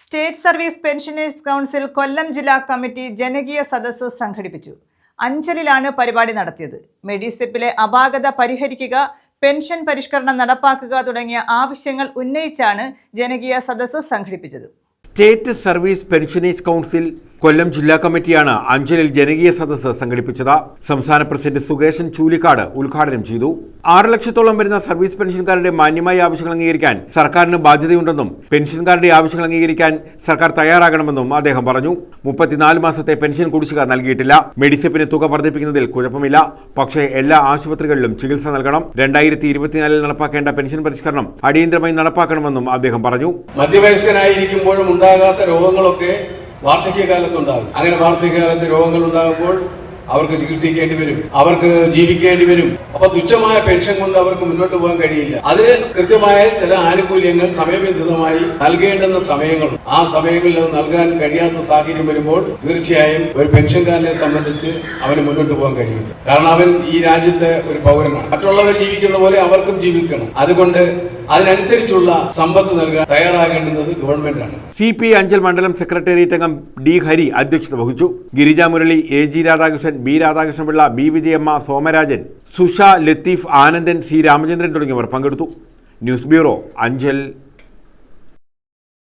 State service pensioners council Kollam ജില്ലാ committee ജനകീയ സദസ്സ് സംഘടിപ്പിച്ചു. അഞ്ചലിലാണ് പരിപാടി നടത്തിയത്. മെഡിസെപ്പിലെ അപാകത പരിഹരിക്കുക പെൻഷൻ പരിഷ്കരണം നടപ്പാക്കുക തുടങ്ങിയ ആവശ്യങ്ങൾ ഉന്നയിച്ചാണ് ജനകീയ സദസ്സ് സംഘടിപ്പിച്ചത്. State service pensioners council Kollam ജില്ലാ കമ്മിറ്റിയാണ് അഞ്ചലിൽ ജനകീയ സദസ്സ് സംഘടിപ്പിച്ചത്. സംസ്ഥാന പ്രസിഡന്റ് സുകേശൻ ചൂലിക്കാട് ഉദ്ഘാടനം ചെയ്തു. ആറ് ലക്ഷത്തോളം വരുന്ന സർവീസ് പെൻഷൻകാരുടെ മാന്യമായ ആവശ്യങ്ങൾ അംഗീകരിക്കാൻ സർക്കാരിന് ബാധ്യതയുണ്ടെന്നും പെൻഷൻകാരുടെ ആവശ്യങ്ങൾ അംഗീകരിക്കാൻ സർക്കാർ തയ്യാറാകണമെന്നും അദ്ദേഹം പറഞ്ഞു. മുപ്പത്തിനാല് മാസത്തെ പെൻഷൻ കുടിശ്ശിക നൽകിയിട്ടില്ല. മെഡിസിപ്പിന് തുക വർദ്ധിപ്പിക്കുന്നതിൽ കുഴപ്പമില്ല. പക്ഷേ എല്ലാ ആശുപത്രികളിലും ചികിത്സ നൽകണം. രണ്ടായിരത്തി ഇരുപത്തിനാലിൽ നടപ്പാക്കേണ്ട പെൻഷൻ പരിഷ്കരണം അടിയന്തരമായി നടപ്പാക്കണമെന്നും അദ്ദേഹം പറഞ്ഞു. മധ്യവയസ്കനായിരിക്കുമ്പോഴും ഉണ്ടാകാത്ത രോഗങ്ങളൊക്കെ വാർദ്ധക്യകാലത്തുണ്ടാകും. അങ്ങനെ വാർദ്ധക്യകാലത്ത് രോഗങ്ങൾ ഉണ്ടാകുമ്പോൾ അവർക്ക് ചികിത്സിക്കേണ്ടി വരും. അവർക്ക് ജീവിക്കേണ്ടി വരും. അപ്പൊ തുച്ഛമായ പെൻഷൻ കൊണ്ട് അവർക്ക് മുന്നോട്ട് പോകാൻ കഴിയില്ല. അതിന് കൃത്യമായ ചില ആനുകൂല്യങ്ങൾ സമയബന്ധിതമായി നൽകേണ്ടുന്ന സമയങ്ങൾ ആ സമയങ്ങളിൽ അത് നൽകാൻ കഴിയാത്ത സാഹചര്യം വരുമ്പോൾ തീർച്ചയായും ഒരു പെൻഷൻകാരനെ സംബന്ധിച്ച് അവന് മുന്നോട്ട് പോകാൻ കഴിയില്ല. കാരണം അവൻ ഈ രാജ്യത്തെ ഒരു പൗരനാണ്. മറ്റുള്ളവർ ജീവിക്കുന്ന പോലെ അവർക്കും ജീവിക്കണം. അതുകൊണ്ട് അതിനനുസരിച്ചുള്ള സമ്പത്ത് നൽകാൻ തയ്യാറാകേണ്ടുന്നത് ഗവൺമെന്റാണ്. സി പി അഞ്ചൽ മണ്ഡലം സെക്രട്ടേറിയറ്റ് അംഗം ഡി ഹരി അധ്യക്ഷത വഹിച്ചു. Girija Murali A G Radhakrishnan B Radhakrishnapillai B Vijayamma Somarajan Susha Latheef Anandan C Ramachandran തുടങ്ങിയവർ പങ്കെടുത്തു. News bureau Anchal.